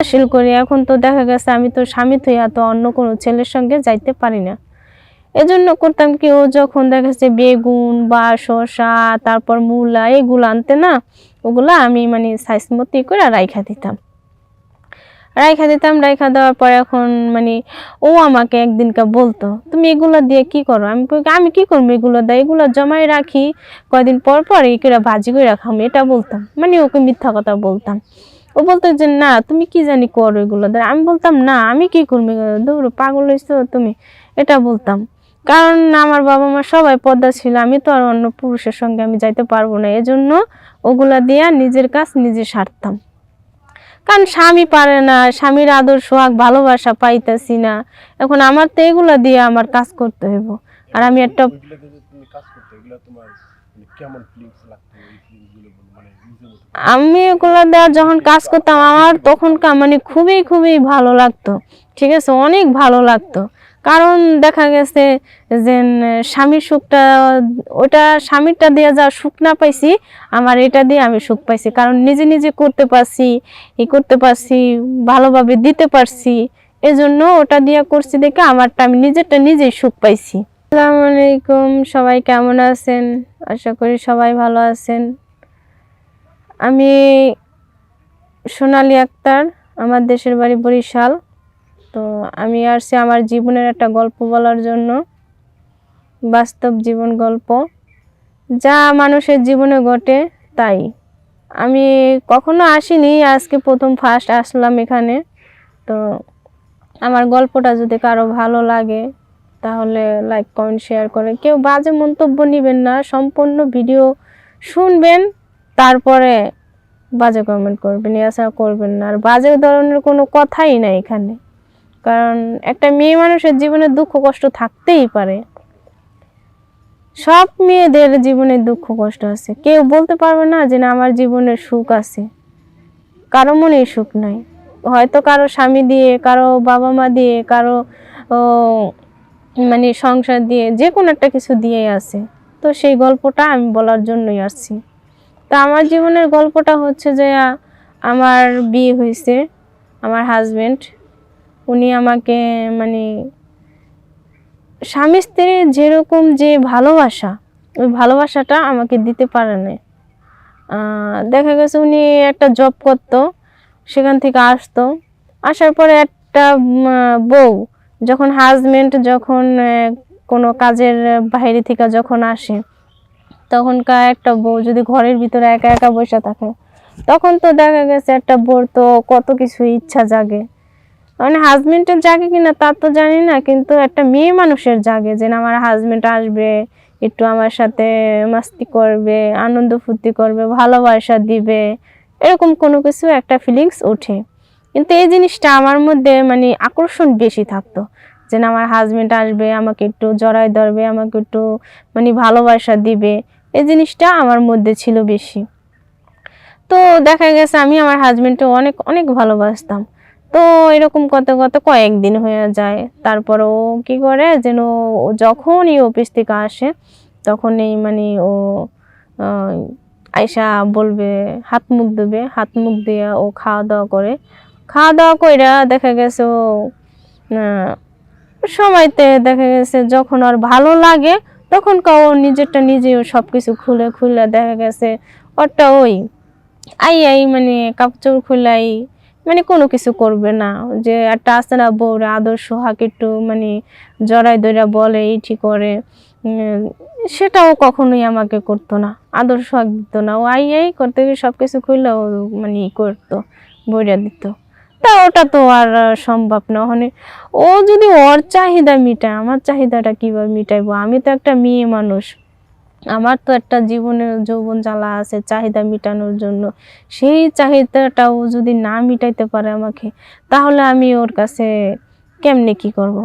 শিল করি। এখন তো দেখা গেছে আমি তো স্বামী থইয়া তো অন্য কোনো ছেলের সঙ্গে যাইতে পারি না। এজন্য করতাম কি, ও যখন দেখা যাচ্ছে বেগুন, বা শসা, তারপর মূলা, এগুলো আনতে না, ওগুলা আমি মানে সাইজ মতো করে রাইখা দিতাম। রাইখা দিতাম, রাইখা দেওয়ার পর এখন মানে ও আমাকে একদিনকে বলতো, তুমি এগুলো দিয়ে কি করো? আমি আমি কি করব এগুলো দিয়ে? এগুলো জমাই রাখি, কয়দিন পর পর এই করে ভাজি করে রাখাম এটা বলতাম। মানে ওকে মিথ্যা কথা বলতাম। ও বলতো যে, না, তুমি কি জানি করো এগুলো? আমি বলতাম, না, আমি কি করব? দৌড়ো, পাগল হয়েছো তুমি? এটা বলতাম। কারণ আমার বাবা মা সবাই পদ্মা ছিল, আমি তো আর অন্য পুরুষের সঙ্গে আমি যাইতে পারব না। এজন্য ওগুলা দিয়া নিজের কাজ নিজে সারতাম। কারণ স্বামী পারে না, স্বামীর আদর, সোহাগ, ভালোবাসা পাইতেছি না। এখন আমার তো এগুলা দিয়ে আমার কাজ করতে হইব। আর আমি একটা আমি ওগুলো দেওয়ার যখন কাজ করতাম, আমার তখনকার মানে খুবই খুবই ভালো লাগতো। ঠিক আছে? অনেক ভালো লাগতো। কারণ দেখা গেছে যে স্বামীর সুখটা, ওটা স্বামীরটা দিয়ে যা সুখ না পাইছি, আমার এটা দিয়ে আমি সুখ পাইছি। কারণ নিজে নিজে করতে পারছি, ই করতে পারছি, ভালোভাবে দিতে পারছি। এজন্য ওটা দিয়ে করছি দেখে আমারটা আমি নিজেরটা নিজেই সুখ পাইছি। আসসালামু আলাইকুম, সবাই কেমন আছেন? আশা করি সবাই ভালো আছেন। আমি সোনালী আক্তার, আমার দেশের বাড়ি বরিশাল। তো আমি আসছি আমার জীবনের একটা গল্প বলার জন্য। বাস্তব জীবন গল্প। যা মানুষের জীবনে ঘটে, তাই। আমি কখনো আসিনি, আজকে প্রথম ফার্স্ট আসলাম এখানে। তো আমার গল্পটা যদি কারও ভালো লাগে, তাহলে লাইক কমেন্ট শেয়ার করে। কেউ বাজে মন্তব্য নেবেন না, সম্পূর্ণ ভিডিও শুনবেন। তারপরে বাজে কমেন্ট করবেন এছাড়া করবেন না। আর বাজে ধরনের কোনো কথাই নাই এখানে। কারণ একটা মেয়ে মানুষের জীবনে দুঃখ, কষ্ট থাকতেই পারে। সব মেয়েদের জীবনে দুঃখ, কষ্ট আছে। কেউ বলতে পারবে না যে না, আমার জীবনে সুখ আছে। কারও মনেই সুখ নাই। হয়তো কারও স্বামী দিয়ে, কারও বাবা মা দিয়ে, কারও মানে সংসার দিয়ে, যে কোনো একটা কিছু দিয়েই আছে। তো সেই গল্পটা আমি বলার জন্যই আসছি। তো আমার জীবনের গল্পটা হচ্ছে যে আমার বিয়ে হয়েছে, আমার হাজবেন্ড উনি আমাকে মানে স্বামী স্ত্রীর যেরকম যে ভালোবাসা, ওই ভালোবাসাটা আমাকে দিতে পারে না দেখা গেছে উনি একটা জব করতো, সেখান থেকে আসতো। আসার পরে একটা বউ, যখন হাজবেন্ড যখন কোনো কাজের বাইরে থেকে যখন আসে তখনকার একটা বউ যদি ঘরের ভিতরে একা একা বসে থাকে, তখন তো দেখা গেছে একটা বউর তো কত কিছু ইচ্ছা জাগে। মানে হাজবেন্ডের জাগে কিনা তা তো জানি না, কিন্তু একটা মেয়ে মানুষের জাগে যে আমার হাজবেন্ড আসবে, একটু আমার সাথে মাস্তি করবে, আনন্দ ফুর্তি করবে, ভালোবাসা দিবে, এরকম কোনো কিছু একটা ফিলিংস ওঠে। কিন্তু এই জিনিসটা আমার মধ্যে মানে আকর্ষণ বেশি থাকতো, যে আমার হাজবেন্ড আসবে, আমাকে একটু জড়ায় ধরবে, আমাকে একটু মানে ভালোবাসা দিবে এই জিনিসটা আমার মধ্যে ছিল বেশি। তো দেখা গেছে আমি আমার হাজব্যান্ডকে অনেক অনেক ভালোবাসতাম। তো এরকম কত কত কয়েকদিন হয়ে যায়। তারপর ও কি করে যেন যখনই অফিস থেকে আসে, তখনই মানে ও আয়সা বলবে, হাত মুখ দেবে হাত মুখ দিয়ে ও খাওয়া দাওয়া করে। খাওয়া দাওয়া কইরা দেখা গেছে ও সময়তে দেখা গেছে যখন আর ভালো লাগে তখন ও নিজেরটা নিজেও সব কিছু খুলে খুলে দেখা গেছে, ওরটা ওই আই আই মানে কাপড় খুলাই মানে কোনো কিছু করবে না। যে একটা আছে না বউরা আদর্শ, হাক একটু মানে জড়াই দইরা বলে ইটি করে সেটাও কখনোই আমাকে করতো না, আদর্শ হাক দিত না। ও আই আই করতে গিয়ে সব কিছু খুললে ও মানে করতো, বইরা দিত। তা ওটা তো আর সম্ভব না। মানে ও যদি ওর চাহিদা মিটায়, আমার চাহিদাটা কীভাবে মিটাইবো? আমি তো একটা মেয়ে মানুষ। আমার তো একটা জীবনের যৌবন জ্বালা আছে চাহিদা মেটানোর জন্য। সেই চাহিদাটাও যদি না মিটাইতে পারে আমাকে, তাহলে আমি ওর কাছে কেমনে কি করব।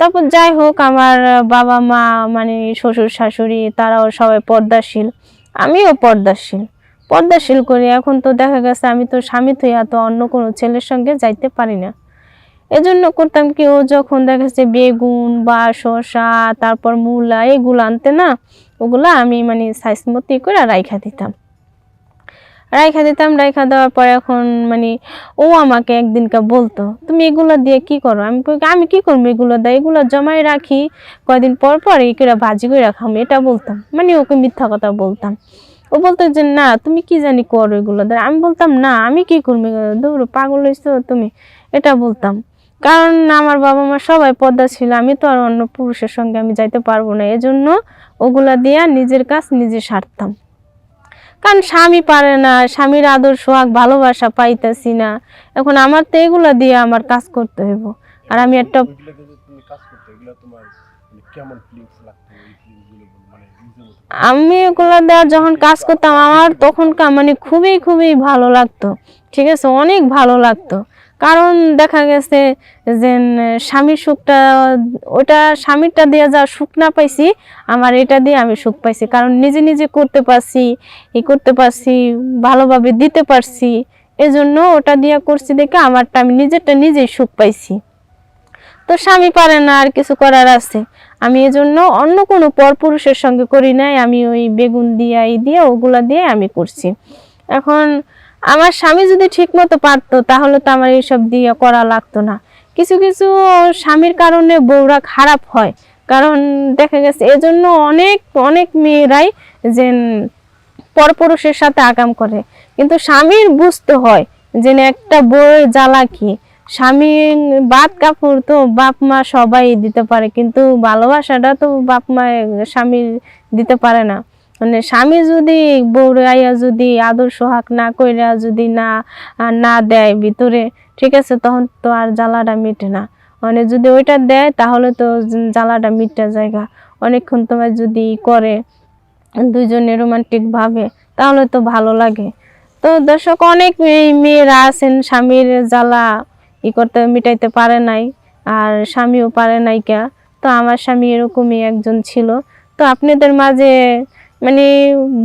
তারপর যাই হোক, আমার বাবা মা মানে শ্বশুর শাশুড়ি, তারাও সবাই পর্দাশীল। আমিও পর্দাশীল। পর্দাশীল করি। এখন তো দেখা গেছে আমি তো স্বামী তো অন্য কোনো ছেলের সঙ্গে যাইতে পারি না। এজন্য করতাম কি, ও যখন দেখা যাচ্ছে বেগুন, বা শসা, তারপর মূলা, এগুলো আনতে না, ওগুলা আমি মানে সাইজ মতো করে রাইখা দিতাম। রাইখা দিতাম, রাইখা দেওয়ার পরে এখন মানে ও আমাকে একদিনকে বলতো, তুমি এগুলো দিয়ে কি করো? আমি আমি কি করব এগুলো দিয়ে? এগুলো জমাই রাখি, কয়দিন পর পর এই করে ভাজি করে রাখাম এটা বলতাম। মানে ওকে মিথ্যা কথা বলতাম। ও বলতো যে, না, তুমি কি জানি করো এগুলো? আমি বলতাম, না, আমি কি করব? দৌড়ো, পাগল হয়েছো তুমি? এটা বলতাম। কারণ আমার বাবা মা সবাই পদ্মা ছিল, আমি তো আর অন্য পুরুষের সঙ্গে আমি যাইতে পারব না। এজন্য ওগুলা দিয়া নিজের কাজ নিজে সারতাম। কারণ স্বামী পারে না, স্বামীর আদর, সোহাগ, ভালোবাসা পাইতেছি না। এখন আমার তো এগুলা দিয়ে আমার কাজ করতে হইব। আর আমি একটা মানে আমি এগুলো দেওয়ার যখন কাজ করতাম, আমার তখনকার মানে খুবই খুবই ভালো লাগতো, ঠিক আছে? অনেক ভালো লাগতো। কারণ দেখা গেছে যে স্বামীর সুখটা, ওটা স্বামীরটা দিয়ে যা সুখ না পাইছি, আমার এটা দিয়ে আমি সুখ পাইছি। কারণ নিজে নিজে করতে পারছি, ই করতে পারছি, ভালোভাবে দিতে পারছি, এজন্য ওটা দিয়ে করছি দেখে আমারটা আমি নিজেরটা নিজেই সুখ পাইছি। তো স্বামী পারে না, আর কিছু করার আছে। আমি এজন্য অন্য কোনো পরপুরুষের সঙ্গে করি নাই। আমি ওই বেগুন দিয়া, এই দিয়ে, ওগুলা দিয়ে আমি করছি। এখন আমার স্বামী যদি ঠিক মতো পারতো, তাহলে তো আমার এইসব দিয়ে করা লাগতো না। কিছু কিছু স্বামীর কারণে বউরা খারাপ হয়। কারণ দেখা গেছে, এজন্য অনেক অনেক মেয়েরাই যে পরপুরুষের সাথে আগাম করে। কিন্তু স্বামীর বুঝতে হয় যে একটা বউয়ের জ্বালা কি। স্বামী বাদ কাপড় তো বাপ মা সবাই দিতে পারে, কিন্তু ভালোবাসাটা তো বাপ মা স্বামীর দিতে পারে না। মানে স্বামী যদি বউরে আইয়া যদি আদর সোহাগ না কইরা যদি না না দেয় ভিতরে, ঠিক আছে, তখন তো আর জ্বালাটা মিটে না। মানে যদি ওইটা দেয়, তাহলে তো জ্বালাটা মিটটা জায়গা। অনেকক্ষণ তোমার যদি করে, দুইজনে রোমান্টিক ভাবে, তাহলে তো ভালো লাগে। তো দর্শক, অনেক মেয়েরা আছেন, স্বামীর জ্বালা ই করতে মিটাইতে পারে নাই, আর স্বামীও পারে নাই কা তো আমার স্বামী এরকমই একজন ছিল। তো আপনাদের মাঝে মানে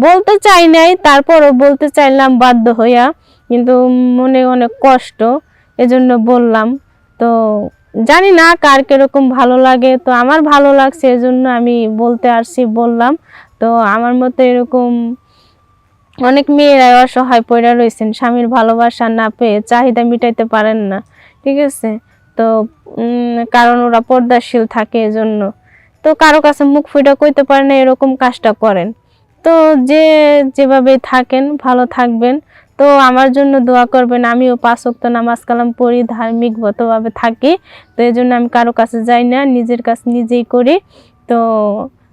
বলতে চাই নাই, তারপরও বলতে চাইলাম বাধ্য হইয়া, কিন্তু মনে অনেক কষ্ট, এজন্য বললাম। তো জানি না কার কীরকম ভালো লাগে, তো আমার ভালো লাগছে, এজন্য আমি বলতে আসছি, বললাম। তো আমার মতো এরকম অনেক মেয়েরাই অসহায় পড়ে রয়েছেন স্বামীর ভালোবাসা না পেয়ে চাহিদা মিটাইতে পারেন না। ঠিক আছে? তো কারণ ওরা পর্দাশীল থাকে এজন্য। তো কারও কাছে মুখ ফুটা কইতে পারে না এরকম কাজটা করেন। তো যে যেভাবে থাকেন, ভালো থাকবেন। তো আমার জন্য দোয়া করবেন, আমিও পাঁচ ওয়াক্ত নামাজ কালাম পড়ি ধার্মিকগতভাবে থাকি। তো এই জন্য আমি কারও কাছে যাই না, নিজের কাছে নিজেই করি। তো,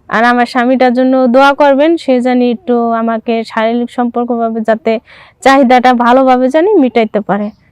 আর আমার স্বামীটার জন্য দোয়া করবেন, সে জানি একটু আমাকে শারীরিক সম্পর্কভাবে যাতে চাহিদাটা ভালোভাবে জানি মিটাইতে পারে।